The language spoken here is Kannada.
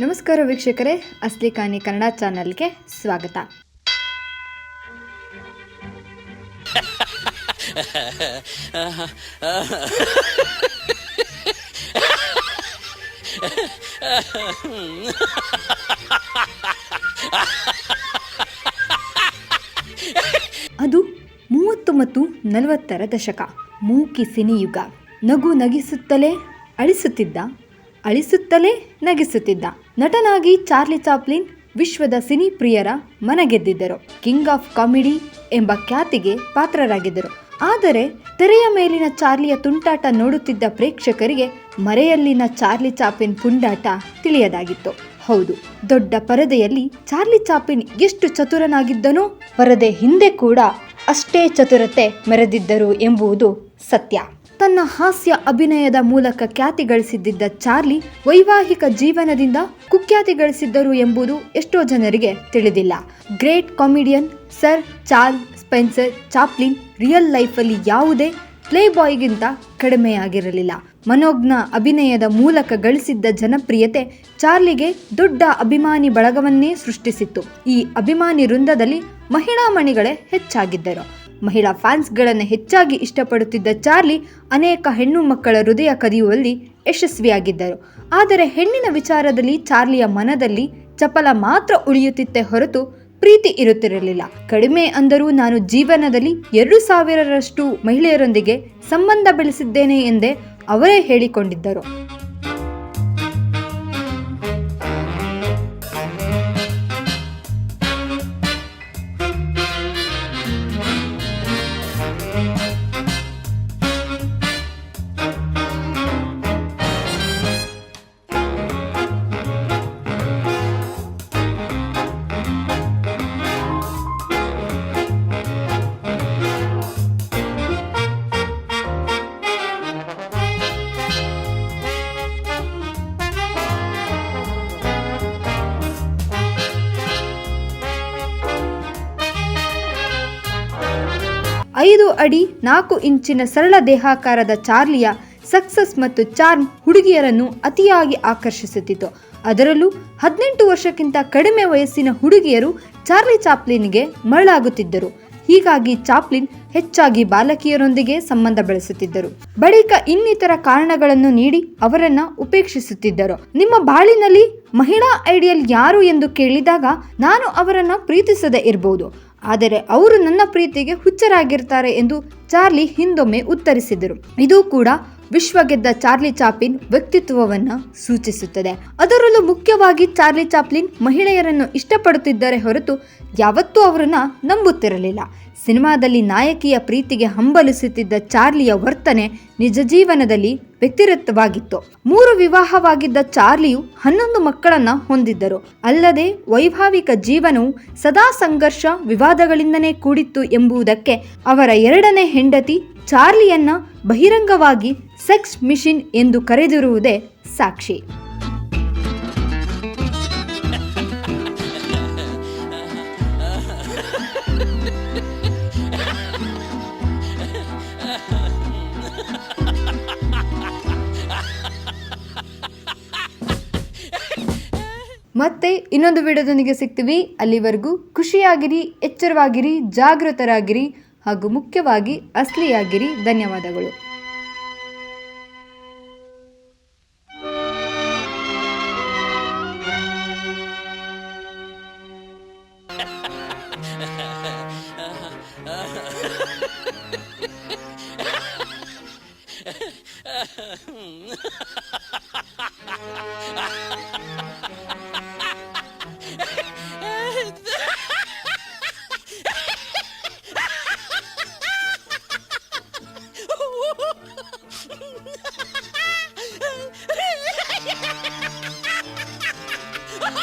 ನಮಸ್ಕಾರ ವೀಕ್ಷಕರೇ, ಅಸ್ಲಿ ಕಾನಿ ಕನ್ನಡ ಚಾನಲ್ಗೆ ಸ್ವಾಗತ. ಅದು ಮೂವತ್ತು ಮತ್ತು ನಲವತ್ತರ ದಶಕ, ಮೂಕಿ ಸಿನಿಯುಗ. ನಗು ನಗಿಸುತ್ತಲೇ ಅಳಿಸುತ್ತಿದ್ದ ಅಳಿಸುತ್ತಲೇ ನಗಿಸುತ್ತಿದ್ದ ನಟನಾಗಿ ಚಾರ್ಲಿ ಚಾಪ್ಲಿನ್ ವಿಶ್ವದ ಸಿನಿ ಪ್ರಿಯರ ಮನಗೆದ್ದಿದ್ದರು. ಕಿಂಗ್ ಆಫ್ ಕಾಮಿಡಿ ಎಂಬ ಖ್ಯಾತಿಗೆ ಪಾತ್ರರಾಗಿದ್ದರು. ಆದರೆ ತೆರೆಯ ಮೇಲಿನ ಚಾರ್ಲಿಯ ತುಂಟಾಟ ನೋಡುತ್ತಿದ್ದ ಪ್ರೇಕ್ಷಕರಿಗೆ ಮರೆಯಲ್ಲಿನ ಚಾರ್ಲಿ ಚಾಪಿನ್ ಪುಂಡಾಟ ತಿಳಿಯದಾಗಿತ್ತು. ಹೌದು, ದೊಡ್ಡ ಪರದೆಯಲ್ಲಿ ಚಾರ್ಲಿ ಚಾಪಿನ್ ಎಷ್ಟು ಚತುರನಾಗಿದ್ದನೋ ಪರದೆ ಹಿಂದೆ ಕೂಡ ಅಷ್ಟೇ ಚತುರತೆ ಮೆರೆದಿದ್ದರು ಎಂಬುದು ಸತ್ಯ. ತನ್ನ ಹಾಸ್ಯ ಅಭಿನಯದ ಮೂಲಕ ಖ್ಯಾತಿ ಗಳಿಸಿದ್ದ ಚಾರ್ಲಿ ವೈವಾಹಿಕ ಜೀವನದಿಂದ ಕುಖ್ಯಾತಿ ಗಳಿಸಿದ್ದರು ಎಂಬುದು ಎಷ್ಟೋ ಜನರಿಗೆ ತಿಳಿದಿಲ್ಲ. Great comedian sir Charles Spencer Chaplin real ಲೈಫಲ್ಲಿ ಯಾವುದೇ ಪ್ಲೇ ಬಾಯ್ಗಿಂತ ಕಡಿಮೆಯಾಗಿರಲಿಲ್ಲ. ಮನೋಜ್ಞ ಅಭಿನಯದ ಮೂಲಕ ಗಳಿಸಿದ್ದ ಜನಪ್ರಿಯತೆ ಚಾರ್ಲಿಗೆ ದೊಡ್ಡ ಅಭಿಮಾನಿ ಬಳಗವನ್ನೇ ಸೃಷ್ಟಿಸಿತ್ತು. ಈ ಅಭಿಮಾನಿ ವೃಂದದಲ್ಲಿ ಮಹಿಳಾ ಮಣಿಗಳೇ ಹೆಚ್ಚಾಗಿದ್ದರು. ಮಹಿಳಾ ಫ್ಯಾನ್ಸ್ಗಳನ್ನು ಹೆಚ್ಚಾಗಿ ಇಷ್ಟಪಡುತ್ತಿದ್ದ ಚಾರ್ಲಿ ಅನೇಕ ಹೆಣ್ಣು ಮಕ್ಕಳ ಹೃದಯ ಕದಿಯುವಲ್ಲಿ ಯಶಸ್ವಿಯಾಗಿದ್ದರು. ಆದರೆ ಹೆಣ್ಣಿನ ವಿಚಾರದಲ್ಲಿ ಚಾರ್ಲಿಯ ಮನದಲ್ಲಿ ಚಪಲ ಮಾತ್ರ ಉಳಿಯುತ್ತಿತ್ತೆ ಹೊರತು ಪ್ರೀತಿ ಇರುತ್ತಿರಲಿಲ್ಲ. ಕಡಿಮೆ ಅಂದರೂ ನಾನು ಜೀವನದಲ್ಲಿ ಎರಡು ಸಾವಿರರಷ್ಟು ಮಹಿಳೆಯರೊಂದಿಗೆ ಸಂಬಂಧ ಬೆಳೆಸಿದ್ದೇನೆ ಎಂದೇ ಅವರೇ ಹೇಳಿಕೊಂಡಿದ್ದರು. ಐದು ಅಡಿ ನಾಲ್ಕು ಇಂಚಿನ ಸರಳ ದೇಹಾಕಾರದ ಚಾರ್ಲಿಯ ಸಕ್ಸಸ್ ಮತ್ತು ಚಾರ್ಮ್ ಹುಡುಗಿಯರನ್ನು ಅತಿಯಾಗಿ ಆಕರ್ಷಿಸುತ್ತಿತ್ತು. ಅದರಲ್ಲೂ ಹದಿನೆಂಟು ವರ್ಷಕ್ಕಿಂತ ಕಡಿಮೆ ವಯಸ್ಸಿನ ಹುಡುಗಿಯರು ಚಾರ್ಲಿ ಚಾಪ್ಲಿನ್ಗೆ ಮರಳಾಗುತ್ತಿದ್ದರು. ಹೀಗಾಗಿ ಚಾಪ್ಲಿನ್ ಹೆಚ್ಚಾಗಿ ಬಾಲಕಿಯರೊಂದಿಗೆ ಸಂಬಂಧ ಬೆಳೆಸುತ್ತಿದ್ದರು. ಬಳಿಕ ಇನ್ನಿತರ ಕಾರಣಗಳನ್ನು ನೀಡಿ ಅವರನ್ನ ಉಪೇಕ್ಷಿಸುತ್ತಿದ್ದರು. ನಿಮ್ಮ ಬಾಳಿನಲ್ಲಿ ಮಹಿಳಾ ಐಡಿಯಲ್ ಯಾರು ಎಂದು ಕೇಳಿದಾಗ ನಾನು ಅವರನ್ನ ಪ್ರೀತಿಸದೆ ಇರಬಹುದು ಆದರೆ ಅವರು ನನ್ನ ಪ್ರೀತಿಗೆ ಹುಚ್ಚರಾಗಿರ್ತಾರೆ ಎಂದು ಚಾರ್ಲಿ ಹಿಂದೊಮ್ಮೆ ಉತ್ತರಿಸಿದರು. ಇದು ಕೂಡ ವಿಶ್ವ ಗೆದ್ದ ಚಾರ್ಲಿ ಚಾಪ್ಲಿನ್ ವ್ಯಕ್ತಿತ್ವವನ್ನು ಸೂಚಿಸುತ್ತದೆ. ಅದರಲ್ಲೂ ಮುಖ್ಯವಾಗಿ ಚಾರ್ಲಿ ಚಾಪ್ಲಿನ್ ಮಹಿಳೆಯರನ್ನು ಇಷ್ಟಪಡುತ್ತಿದ್ದರೆ ಹೊರತು ಯಾವತ್ತೂ ಅವರನ್ನ ನಂಬುತ್ತಿರಲಿಲ್ಲ. ಸಿನಿಮಾದಲ್ಲಿ ನಾಯಕಿಯ ಪ್ರೀತಿಗೆ ಹಂಬಲಿಸುತ್ತಿದ್ದ ಚಾರ್ಲಿಯ ವರ್ತನೆ ನಿಜ ಜೀವನದಲ್ಲಿ ವ್ಯತಿರಿಕ್ತವಾಗಿತ್ತು ಮೂರು ವಿವಾಹವಾಗಿದ್ದ ಚಾರ್ಲಿಯು ಹನ್ನೊಂದು ಮಕ್ಕಳನ್ನ ಹೊಂದಿದ್ದರು. ಅಲ್ಲದೆ ವೈಭಾವಿಕ ಜೀವನವು ಸದಾ ಸಂಘರ್ಷ ವಿವಾದಗಳಿಂದನೇ ಕೂಡಿತ್ತು ಎಂಬುದಕ್ಕೆ ಅವರ ಎರಡನೇ ಹೆಂಡತಿ ಚಾರ್ಲಿಯನ್ನ ಬಹಿರಂಗವಾಗಿ ಸೆಕ್ಸ್ ಮಿಷಿನ್ ಎಂದು ಕರೆದಿರುವುದೇ ಸಾಕ್ಷಿ. ಮತ್ತೆ ಇನ್ನೊಂದು ವಿಡಿಯೋದೊಂದಿಗೆ ಸಿಗ್ತೀವಿ. ಅಲ್ಲಿವರೆಗೂ ಖುಷಿಯಾಗಿರಿ ಎಚ್ಚರವಾಗಿರಿ ಜಾಗೃತರಾಗಿರಿ. ಹಾಗೂ ಮುಖ್ಯವಾಗಿ ಅಸ್ಲಿಯಾಗಿರಿ ಧನ್ಯವಾದಗಳು Ha ha ha!